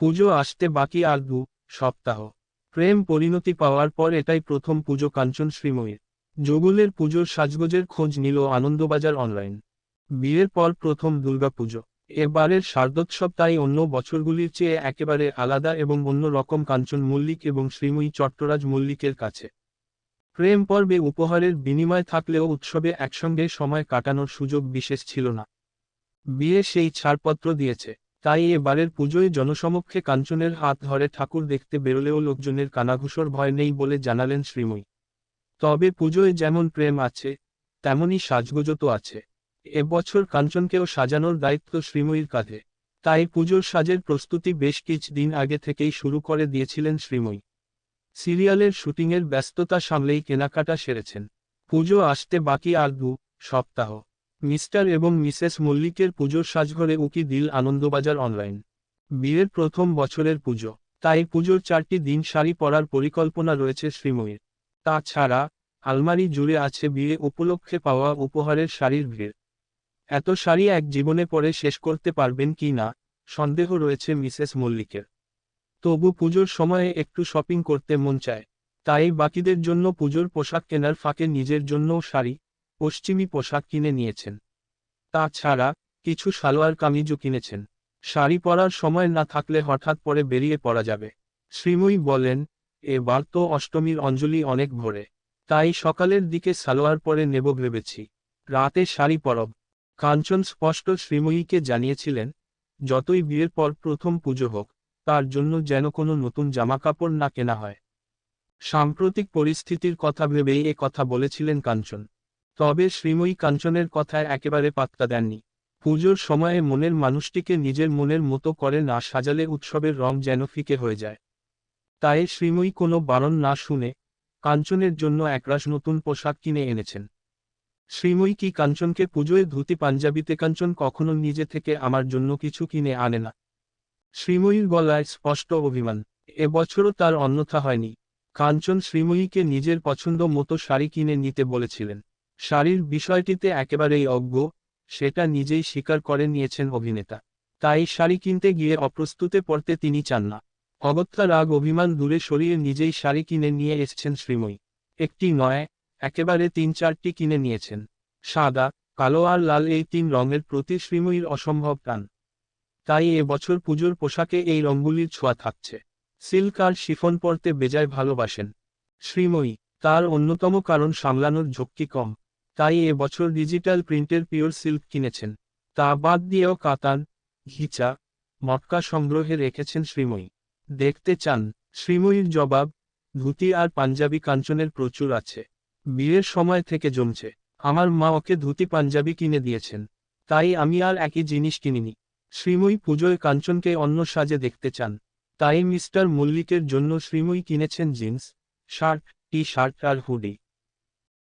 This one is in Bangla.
পুজো আসতে বাকি আর দু সপ্তাহ। প্রেম পরিণতি পাওয়ার পর এটাই প্রথম পুজো কাঞ্চন শ্রীময়ীর যোগুলের পুজোর সাজগোজের খোঁজ নিল আনন্দবাজার অনলাইন। বিয়ের পর প্রথম দুর্গাপুজো এবারের শারদোৎসব তাই অন্য বছরগুলির চেয়ে একেবারে আলাদা এবং অন্য রকম কাঞ্চন মল্লিক এবং শ্রীময়ী চট্টরাজ মল্লিকের কাছে। প্রেম পর্বে উপহারের বিনিময় থাকলেও উৎসবে একসঙ্গে সময় কাটানোর সুযোগ বিশেষ ছিল না। বিয়ে সেই ছাড়পত্র দিয়েছে। তাই এবারের পুজোয় জনসমক্ষে কাঞ্চনের হাত ধরে ঠাকুর দেখতে বেরোলেও লোকজনের কানাঘুষোর ভয় নেই বলে জানালেন শ্রীময়ী। তবে পুজোয় যেমন প্রেম আছে, তেমনই সাজগোজও তো আছে। এবছর কাঞ্চনকেও সাজানোর দায়িত্ব শ্রীময়ীর কাঁধে। তাই পুজোর সাজের প্রস্তুতি বেশ দিন আগে থেকেই শুরু করে দিয়েছিলেন শ্রীময়ী। সিরিয়ালের শুটিংয়ের ব্যস্ততা সামলেই কেনাকাটা সেরেছেন। পুজো আসতে বাকি আর দু সপ্তাহ। মিস্টার এবং মিসেস মল্লিকের পুজোর সাজঘরে উকি দিল আনন্দবাজার অনলাইন। বিয়ের প্রথম বছরের পুজো। তাই পুজোর চারটি দিন শাড়ি পরার পরিকল্পনা রয়েছে শ্রীময়ীর। তাছাড়া, আলমারি জুড়ে আছে বিয়ে উপলক্ষে পাওয়া উপহারের শাড়ির ভিড়। এত শাড়ি এক জীবনে পরে শেষ করতে পারবেন কি না? সন্দেহ রয়েছে মিসেস মল্লিকের। তবু পুজোর সময়ে একটু শপিং করতে মন চায়। তাই বাকিদের জন্য পুজোর পোশাক কেনার ফাঁকে নিজের জন্যও শাড়ি পশ্চিমী পোশাক কিনে নিয়েছেন। তাছাড়া কিছু সালোয়ার কামিজও কিনেছেন। শাড়ি পরার সময় না থাকলে হঠাৎ পরে বেরিয়ে পড়া যাবে। শ্রীময়ী বলেন, এবার তো অষ্টমীর অঞ্জলি অনেক ভোরে। তাই সকালের দিকে সালোয়ার পরে নেব ভেবেছি। রাতে শাড়ি পরব। কাঞ্চন স্পষ্ট শ্রীময়ীকে জানিয়েছিলেন, যতই বিয়ের পর প্রথম পুজো হোক, তার জন্য যেন কোনো নতুন জামাকাপড় না কেনা হয়। সাম্প্রতিক পরিস্থিতির কথা ভেবেই এ কথা বলেছিলেন কাঞ্চন। তবে শ্রীময়ী কাঞ্চনের কথায় একেবারে পাত্তা দেননি। পুজোর সময়ে মনের মানুষটিকে নিজের মনের মতো করে না সাজালে উৎসবের রং যেন ফিকে হয়ে যায়। তাই শ্রীময়ী কোনো বারণ না শুনে কাঞ্চনের জন্য একরাশ নতুন পোশাক কিনে এনেছেন। শ্রীময়ী কি কাঞ্চনকে পুজোয় ধুতি পাঞ্জাবিতে কাঞ্চন কখনো নিজে থেকে আমার জন্য কিছু কিনে আনে না? শ্রীময়ীর গলায় স্পষ্ট অভিমান। এবছরও তার অন্যথা হয়নি। কাঞ্চন শ্রীময়ীকে নিজের পছন্দ মতো শাড়ি কিনে নিতে বলেছিলেন। শাড়ির বিষয়টিতে একেবারেই অজ্ঞ, সেটা নিজেই স্বীকার করে নিয়েছেন অভিনেতা। তাই শাড়ি কিনতে গিয়ে অপ্রস্তুতে পড়তে তিনি চান না। অগত্যা রাগ অভিমান দূরে সরিয়ে নিজেই শাড়ি কিনে নিয়ে এসছেন শ্রীময়ী। একটি নয়, একেবারে তিন চারটি কিনে নিয়েছেন। সাদা, কালো আর লাল এই তিন রঙের প্রতি শ্রীময়ীর অসম্ভব টান। তাই এ বছর পুজোর পোশাকে এই রঙগুলির ছোঁয়া থাকছে। সিল্ক আর শিফন পরতে বেজায় ভালোবাসেন। শ্রীময়ী, তার অন্যতম কারণ সামলানোর ঝক্কি কম। তাই এ বছর ডিজিটাল প্রিন্টের পিওর সিল্ক কিনেছেন। তা বাদ দিয়েও কাতান, ঘিচা, মটকা সংগ্রহে রেখেছেন শ্রীময়ী। দেখতে চান, শ্রীময়ীর জবাব, ধুতি আর পাঞ্জাবি কাঞ্চনের প্রচুর আছে। বিয়ের সময় থেকে জমছে। আমার মা ওকে ধুতি পাঞ্জাবি কিনে দিয়েছেন। তাই আমি আর একই জিনিস কিনিনি। শ্রীময়ী পুজোয় কাঞ্চনকে অন্য সাজে দেখতে চান। তাই মিস্টার মল্লিকের জন্য শ্রীময়ী কিনেছেন জিন্স শার্ট টি শার্ট আর হুডি